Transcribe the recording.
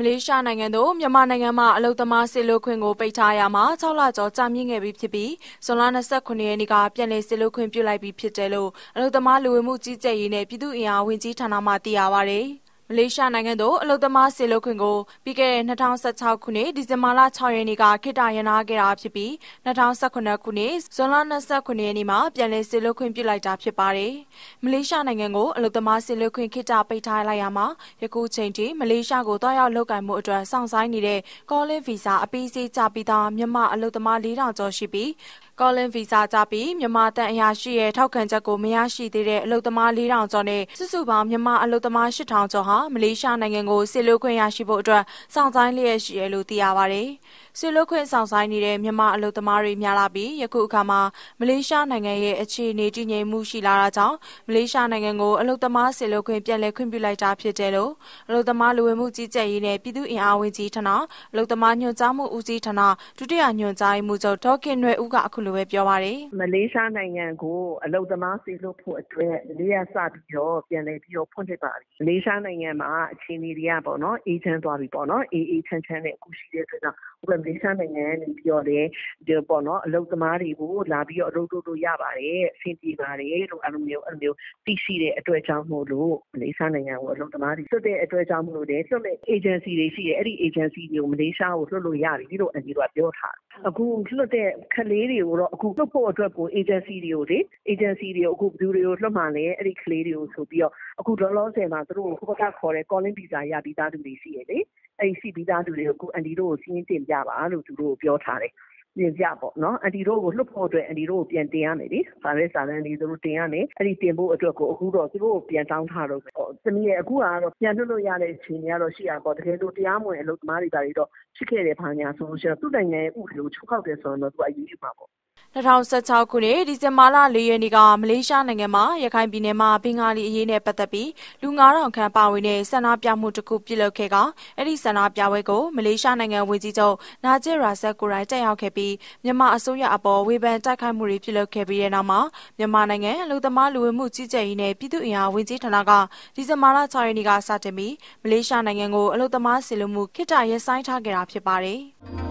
မလေးရှားနိုင်ငံသို့မြန်မာနိုင်ငံမှအလုသမားစစ်လို့ခွင့်ကိုပိတ်ထားရမှာ6လကျော်ကြာမြင့်ခဲ့ပြီဖြစ်ပြီးဇွန်လ29ရက်နေ့ကပြန်လည်စစ်လို့ခွင့်ပြုလိုက်ပြီးဖြစ်တယ်လို့အလုသမားလူဝင်မှုကြီးကြပ်ရေးနဲ့ပြည်သူ့အင်အားဝန်ကြီးဌာနမှသိရပါဗျ။ မလေးရှားနိုင်ငံသို့အလုသမားဆေလုခွင့်ကိုပြီးခဲ့တဲ့2016ခုနှစ်ဒီဇင်ဘာလ6ရက်နေ့ကခေတ္တရနာခဲ့တာဖြစ်ပြီး2019ခုနှစ်ဇွန်လ29ရက်နေ့မှာပြန်လည်ဆေလုခွင့်ပြုလိုက်တာဖြစ်ပါတယ်။မလေးရှားနိုင်ငံကိုအလုသမားဆေလုခွင့်ခေတ္တပိတ်ထားလိုက်ရမှာယခုချိန်ထိမလေးရှားကိုတွားရောက်လုပ်ကိုင်မှုအတွက်စောင့်ဆိုင်းနေတဲ့ကောလင်းဗီဇာအပေးစေးကြပြီးသားမြန်မာအလုသမား4000ကျော်ရှိပြီး ကောလင်းဗီဇာကြပြီးမြန်မာတန်အရာရှိရဲ့ထောက်ခံချက်ကိုမရရှိသေးတဲ့အလုသမား4000ကျော်နဲ့စုစုပေါင်းမြန်မာအလုသမား8000ကျော်ဟာမလေးရှားနိုင်ငံကိုစစ်လို့ခွင့်ရရှိဖို့အတွက်စောင့်ဆိုင်းလျက်ရှိတယ်လို့သိရပါတ ယ်။စစ်လို့ခွင့်စောင့်ဆိုင်းနေတဲ့မြန်မာအလုသမားတွေများလာပြီးယခုအခါမှာမလေးရှားနိုင်ငံရဲ့အခြေအနေတည်ငြိမ်မှုရှိလာတာကြောင့်မလေးရှားနိုင်ငံကိုအလုသမားစစ်လို့ခွင့်ပြန်လည်ခွင့်ပြုလိုက်တာဖြစ်တယ်လို့အလုသမားလူဝင်မှုကြီးကြပ်ရေးနဲ့ပြည်သူ့အင်အားဝန်ကြီးဌာနအလုသမားညွှန်ကြားမှုဦးစီးဌာနဒုတိယညွှန်ကြားမှုချုပ်ဒေါခင်နွယ်ဦးကအခုလိုပဲပြောပါတယ်မလေးရှားနိုင်ငံကိုအလုသမားစေလွှတ်ဖို့အတွက်လေးရစပြီးတော့ပြန်လည်ပြီးတော့ဖွင့်လှစ်ပါပြီမလေးရှားနိုင်ငံမှာအခြေအနေတွေကပေါ့နော်အေးချမ်းသွားပြီပေါ့နော်အေးအေးချမ်းချမ်းနဲ့အခုရှိတဲ့အတွက်ကြောင့်ဟိုမလေးရှားနိုင်ငံကနေပြီးတော့လေဒီပေါ့နော်အလုသမားတွေကိုလာပြီးတော့အလုပ်လုပ်လို့ရပါတယ်အဆင်ပြေပါတယ်လို့အဲ့လိုမျိုးအဲ့လိုမျိုးသိရှိတဲ့အတွက်ကြောင့်မို့လို့မလေးရှားနိုင်ငံကိုအလုသမားတွေလွတ်တဲ့အတွက်ကြောင့်မို့လို့လေလွတ်တဲ့ agency တွေရှိတယ်အဲ့ဒီ agency တွေကိုမလေးရှားကိုလွတ်လို့ရပြီလို့အန်ဒီတို့ကပြောထားအခုလွတ်တဲ့ကလေးတွေကိုတော့အခုလွတ်ဖို့အတွက်ကို agency တွေကိုလေ agency တွေကိုအခုဘယ်သူတွေကိုလွတ်မှလဲအဲ့ဒီကလေးတွေကိုဆိုပြီးတော့အခုလောလောဆယ်မှာသူတို့ဟိုဘက်ကခေါ်တဲ့ calling visa ရပြီးသားသူတွေရှိရလေ အဲ့ဒီရှိပြီးသားသူတွေကိုအခုအန်ဒီတို့ကိုစီးရင်တင်ပြပါလို့သူတို့ပြောထားတယ်ပြင်ပြပေါ့နော်အန်တီတို့ကိုလှုပ်ဖို့အတွက်အန်တီတို့ကိုပြန်တင်ရမယ်လေစာရဲစာတန်းလေးတို့တင်ရမယ်အဲ့ဒီတင်ဖို့အတွက်ကိုအခုတော့သူတို့ကိုပြန်တောင်းထားတော့သမီးရဲ့အခုကတော့ပြန်လွတ်လို့ရတဲ့အခြေအနေကတော့ရှိရပေါ့တကယ်လို့တရားမဝင်အလုပ်သမားတွေဒါတွေတော့ဖြစ်ခဲ့တယ်ဘာညာဆိုလို့ရှိရင်သူ့နိုင်ငံရဲ့ဥပဒေကိုချုပ်ခောက်တယ်ဆိုတော့သူအရေးယူမှာပေါ့ 2016ခုနှစ်ဒီဇင်ဘာလ4ရက်နေ့ကမလေးရှားနိုင်ငံမှာရခိုင်ပြည်နယ်မှာဘင်္ဂါလီအရေးနဲ့ပတ်သက်ပြီးလူ9000ခန့်ပါဝင်တဲ့ဆန္ဒပြမှုတစ်ခုပြုလုပ်ခဲ့ကအဲ့ဒီဆန္ဒပြပွဲကိုမလေးရှားနိုင်ငံဝန်ကြီးချုပ်နာဂျစ်ရာဆက်ကိုရိုင်တက်ရောက်ခဲ့ပြီးမြန်မာအစိုးရအပေါ်ဝေဖန်တိုက်ခိုက်မှုတွေပြုလုပ်ခဲ့ပြီးတဲ့နောက်မှာမြန်မာနိုင်ငံလူသမားလူဝင်မှုကြီးကြပ်ရေးနဲ့ပြည်သူ့အင်အားဝန်ကြီးဌာနကဒီဇင်ဘာလ6ရက်နေ့ကစတင်ပြီးမလေးရှားနိုင်ငံကိုအလုပ်သမားစီလူမှုခိတ္တရဲဆိုင်ထားခဲ့တာဖြစ်ပါတယ်။